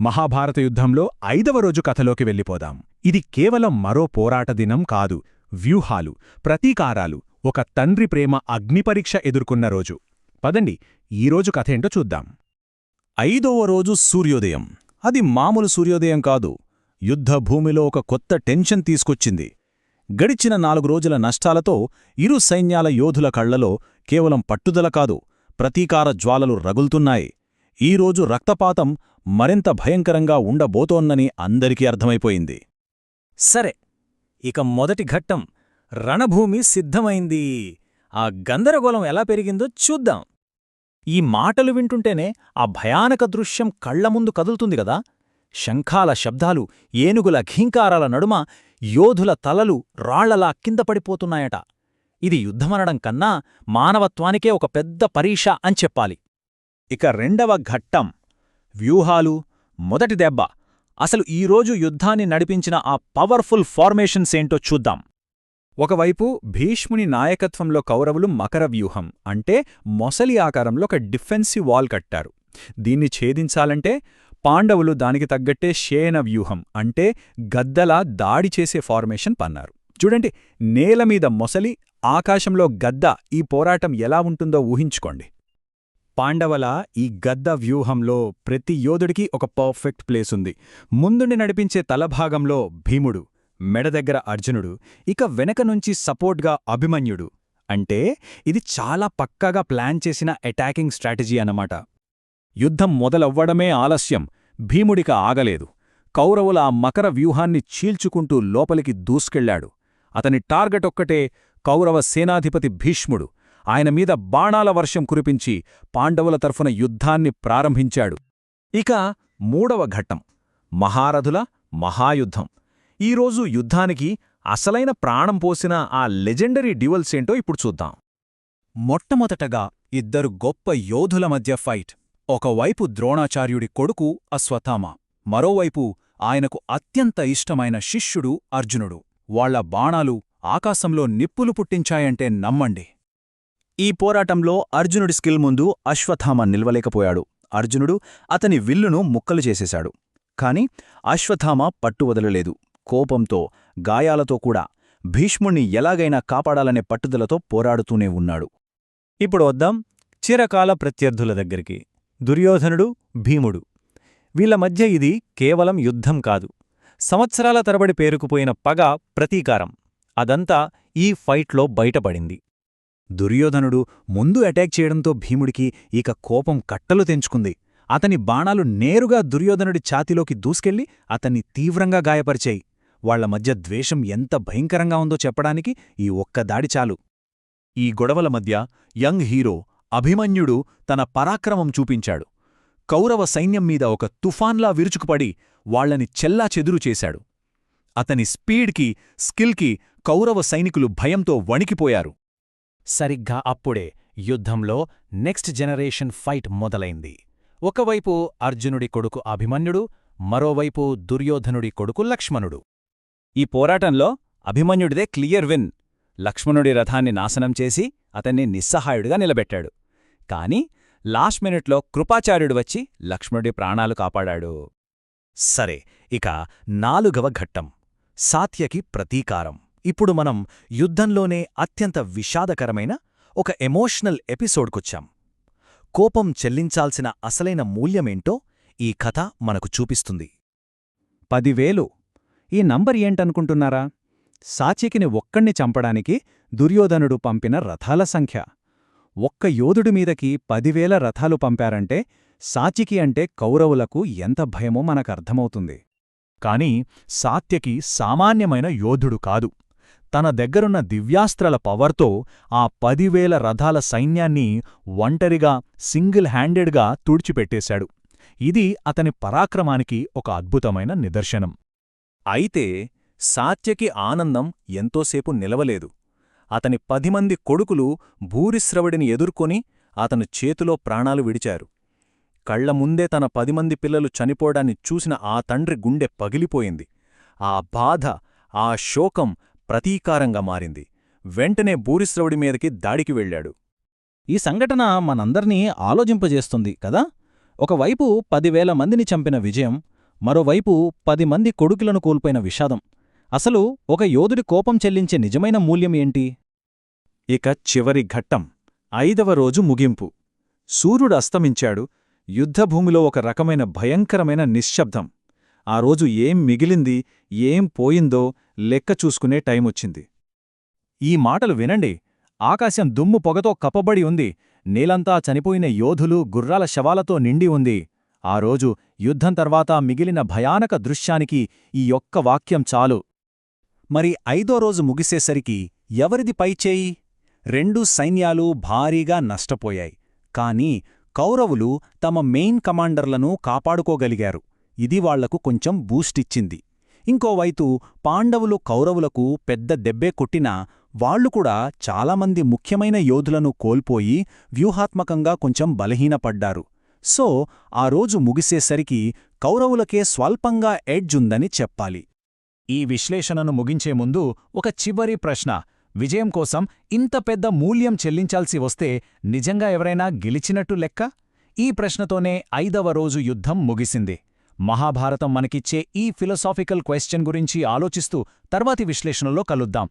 మహాభారత యుద్ధంలో ఐదవ రోజు కథలోకి వెళ్ళిపోదాం. ఇది కేవలం మరో పోరాట దినం కాదు వ్యూహాలు ప్రతీకారాలు ఒక తండ్రి ప్రేమ అగ్నిపరీక్ష ఎదుర్కొన్న రోజు. పదండి ఈరోజు కథేంటో చూద్దాం. ఐదవ రోజు సూర్యోదయం. అది మామూలు సూర్యోదయం కాదు. యుద్ధభూమిలో ఒక కొత్త టెన్షన్ తీసుకొచ్చింది. గడిచిన నాలుగు రోజుల నష్టాలతో ఇరు సైన్యాల యోధుల కళ్ళలో కేవలం పట్టుదల కాదు ప్రతీకార జ్వాలలు రగులుతున్నాయి. ఈరోజు రక్తపాతం మరింత భయంకరంగా ఉండబోతోన్నని అందరికీ అర్థమైపోయింది. సరే ఇక మొదటి ఘట్టం రణభూమి సిద్ధమైంది. ఆ గందరగోళం ఎలా పెరిగిందో చూద్దాం. ఈ మాటలు వింటుంటేనే ఆ భయానక దృశ్యం కళ్ళ ముందు కదులుతుంది గదా శంఖాల శబ్దాలు ఏనుగుల ఘీంకారాల నడుమ యోధుల తలలు రాళ్ళలా కింద పడిపోతున్నాయట. ఇది యుద్ధమనడం కన్నా మానవత్వానికే ఒక పెద్ద పరీక్ష అని చెప్పాలి. ఇక రెండవ ఘట్టం వ్యూహాలు. మొదటి దెబ్బ. అసలు ఈరోజు యుద్ధాన్ని నడిపించిన ఆ పవర్ఫుల్ ఫార్మేషన్స్ ఏంటో చూద్దాం. ఒకవైపు భీష్ముని నాయకత్వంలో కౌరవులు మకర వ్యూహం అంటే మొసలి ఆకారంలో ఒక డిఫెన్సివ్ వాల్ కట్టారు. దీన్ని ఛేదించాలంటే పాండవులు దానికి తగ్గట్టే శయన వ్యూహం అంటే గద్దలా దాడి చేసే ఫార్మేషన్ పన్నారు. చూడండి నేలమీద మొసలి ఆకాశంలో గద్ద ఈ పోరాటం ఎలా ఉంటుందో ఊహించుకోండి. పాండవల ఈ గద్ద వ్యూహంలో ప్రతి యోధుడికి ఒక పర్ఫెక్ట్ ప్లేస్ ఉంది. ముందుండి నడిపించే తలభాగంలో భీముడు మెడ దగ్గర అర్జునుడు ఇక వెనక నుంచి సపోర్ట్గా అభిమన్యుడు. అంటే ఇది చాలా పక్కాగా ప్లాన్ చేసిన అటాకింగ్ స్ట్రాటజీ అన్నమాట. యుద్ధం మొదలవ్వడమే ఆలస్యం భీముడిక ఆగలేదు. కౌరవుల ఆ మకర వ్యూహాన్ని చీల్చుకుంటూ లోపలికి దూసుకెళ్ళాడు. అతని టార్గెట్ ఒక్కటే కౌరవ సేనాధిపతి భీష్ముడు ఆయన మీద బాణాల వర్షం కురిపించి పాండవుల తరఫున యుద్ధాన్ని ప్రారంభించాడు. ఇక మూడవ ఘట్టం మహారథుల మహాయుద్ధం. ఈరోజు యుద్ధానికి అసలైన ప్రాణం పోసిన ఆ లెజెండరీ డ్యువల్సేంటో ఇప్పుడు చూద్దాం. మొట్టమొదటగా ఇద్దరు గొప్ప యోధుల మధ్య ఫైట్. ఒకవైపు ద్రోణాచార్యుడి కొడుకు అశ్వత్థామ మరోవైపు ఆయనకు అత్యంత ఇష్టమైన శిష్యుడు అర్జునుడు. వాళ్ళ బాణాలు ఆకాశంలో నిప్పులు పుట్టించాయంటే నమ్మండి. ఈ పోరాటంలో అర్జునుడి స్కిల్ ముందు అశ్వత్థామ నిల్వలేకపోయాడు. అర్జునుడు అతని విల్లును ముక్కలు చేసేశాడు. కాని అశ్వత్థామ పట్టువదలలేదు కోపంతో గాయాలతో కూడా భీష్ముణ్ణి ఎలాగైనా కాపాడాలనే పట్టుదలతో పోరాడుతూనే ఉన్నాడు. ఇప్పుడు వద్దాం చిరకాల ప్రత్యర్థుల దగ్గరికి. దుర్యోధనుడు భీముడు. వీళ్ళ మధ్య ఇది కేవలం యుద్ధం కాదు. సంవత్సరాల తరబడి పేరుకుపోయిన పగ ప్రతీకారం. అదంతా ఈ ఫైట్లో బయటపడింది. దుర్యోధనుడు ముందు అటాక్ చేయడంతో భీముడికి ఇక కోపం కట్టలు తెంచుకుంది. అతని బాణాలు నేరుగా దుర్యోధనుడి ఛాతిలోకి దూసుకెళ్ళి అతన్ని తీవ్రంగా గాయపరిచాయి. వాళ్ళ మధ్య ద్వేషం ఎంత భయంకరంగా ఉందో చెప్పడానికి ఈ ఒక్క దాడి చాలు. ఈ గొడవల మధ్య యంగ్ హీరో అభిమన్యుడు తన పరాక్రమం చూపించాడు. కౌరవ సైన్యం మీద ఒక తుఫాన్లా విరుచుకుపడి వాళ్ళని చెల్లా చెదురు చేశాడు. అతని స్పీడ్కి స్కిల్కి కౌరవ సైనికులు భయంతో వణికిపోయారు. సరిగ్గా అప్పుడే యుద్ధంలో నెక్స్ట్ జనరేషన్ ఫైట్ మొదలైంది. ఒకవైపు అర్జునుడి కొడుకు అభిమన్యుడు మరోవైపు దుర్యోధనుడి కొడుకు లక్ష్మణుడు. ఈ పోరాటంలో అభిమన్యుడిదే క్లియర్ విన్. లక్ష్మణుడి రథాన్ని నాశనం చేసి అతన్ని నిస్సహాయుడిగా నిలబెట్టాడు. కాని లాస్ట్ మినిట్లో కృపాచార్యుడు వచ్చి లక్ష్మణుడి ప్రాణాలు కాపాడాడు. సరే ఇక నాలుగవ ఘట్టం సాత్యకి ప్రతీకారం. ఇప్పుడు మనం యుద్ధంలోనే అత్యంత విషాదకరమైన ఒక ఎమోషనల్ ఎపిసోడ్కొచ్చాం. కోపం చెల్లించాల్సిన అసలైన మూల్యమేంటో ఈ కథ మనకు చూపిస్తుంది. పదివేలు! ఈ నంబర్ ఏంటనుకుంటున్నారా? సాచికిని ఒక్కణ్ణి చంపడానికి దుర్యోధనుడు పంపిన రథాల సంఖ్య. ఒక్క యోధుడి మీదకి పదివేల రథాలు పంపారంటే సాచికి అంటే కౌరవులకు ఎంత భయమో మనకర్థమవుతుంది. కాని సాత్యకి సామాన్యమైన యోధుడు కాదు. తన దగ్గరున్న దివ్యాస్త్రల పవర్తో ఆ పదివేల రథాల సైన్యాన్ని ఒంటరిగా సింగిల్ హ్యాండెడ్గా తుడిచిపెట్టేశాడు. ఇది అతని పరాక్రమానికి ఒక అద్భుతమైన నిదర్శనం. అయితే సాత్యకి ఆనందం ఎంతోసేపు నిలవలేదు. అతని పదిమంది కొడుకులు భూరిశ్రవుడిని ఎదుర్కొని అతను చేతిలో ప్రాణాలు విడిచారు. కళ్ళ ముందే తన పదిమంది పిల్లలు చనిపోవడాన్ని చూసిన ఆ తండ్రి గుండె పగిలిపోయింది. ఆ బాధ ఆ శోకం ప్రతీకారంగా మారింది. వెంటనే భూరిశ్రవుడి మీదకి దాడికి వెళ్ళాడు. ఈ సంఘటన మనందర్నీ ఆలోచింపజేస్తుంది కదా? ఒకవైపు పదివేల మందిని చంపిన విజయం మరోవైపు పది మంది కొడుకులను కోల్పోయిన విషాదం. అసలు ఒక యోధుడి కోపం చెల్లించే నిజమైన మూల్యం ఏంటి? ఇక చివరి ఘట్టం ఐదవ రోజు ముగింపు. సూర్యుడు అస్తమించాడు. యుద్ధభూమిలో ఒక రకమైన భయంకరమైన నిశ్శబ్దం. ఆ రోజు ఏం మిగిలింది ఏం పోయిందో లెక్క చూసుకునే టైమొచ్చింది ఈ మాటలు వినండి. ఆకాశం దుమ్ము పొగతో కప్పబడి ఉంది. నేలంతా చనిపోయిన యోధులు గుర్రాల శవాలతో నిండి ఉంది. ఆ రోజు యుద్ధం తర్వాత మిగిలిన భయానక దృశ్యానికి ఈ ఒక్క వాక్యం చాలు. మరి ఐదో రోజు ముగిసేసరికి ఎవరిది పైచేయి రెండు సైన్యాలు భారీగా నష్టపోయాయి. కాని కౌరవులు తమ మెయిన్ కమాండర్లను కాపాడుకోగలిగారు. ఇది వాళ్ళకు కొంచెం బూస్టిచ్చింది. ఇంకోవైపు పాండవులు కౌరవులకు పెద్ద దెబ్బే కొట్టినా వాళ్ళు కూడా చాలామంది ముఖ్యమైన యోధులను కోల్పోయి వ్యూహాత్మకంగా కొంచెం బలహీనపడ్డారు. సో ఆ రోజు ముగిసేసరికి కౌరవులకే స్వల్పంగా ఎడ్జ్ ఉందని చెప్పాలి. ఈ విశ్లేషణను ముగించే ముందు ఒక చివరి ప్రశ్న. విజయం కోసం ఇంత పెద్ద మూల్యం చెల్లించాల్సి వస్తే నిజంగా ఎవరైనా గెలిచినట్టు లెక్క? ఈ ప్రశ్నతోనే ఐదవ రోజు యుద్ధం ముగిసింది. మహాభారతం మనకిచ్చే ఈ ఫిలసాఫికల్ క్వశ్చన్ గురించి ఆలోచిస్తూ తర్వాతి విశ్లేషణలో కలుద్దాం.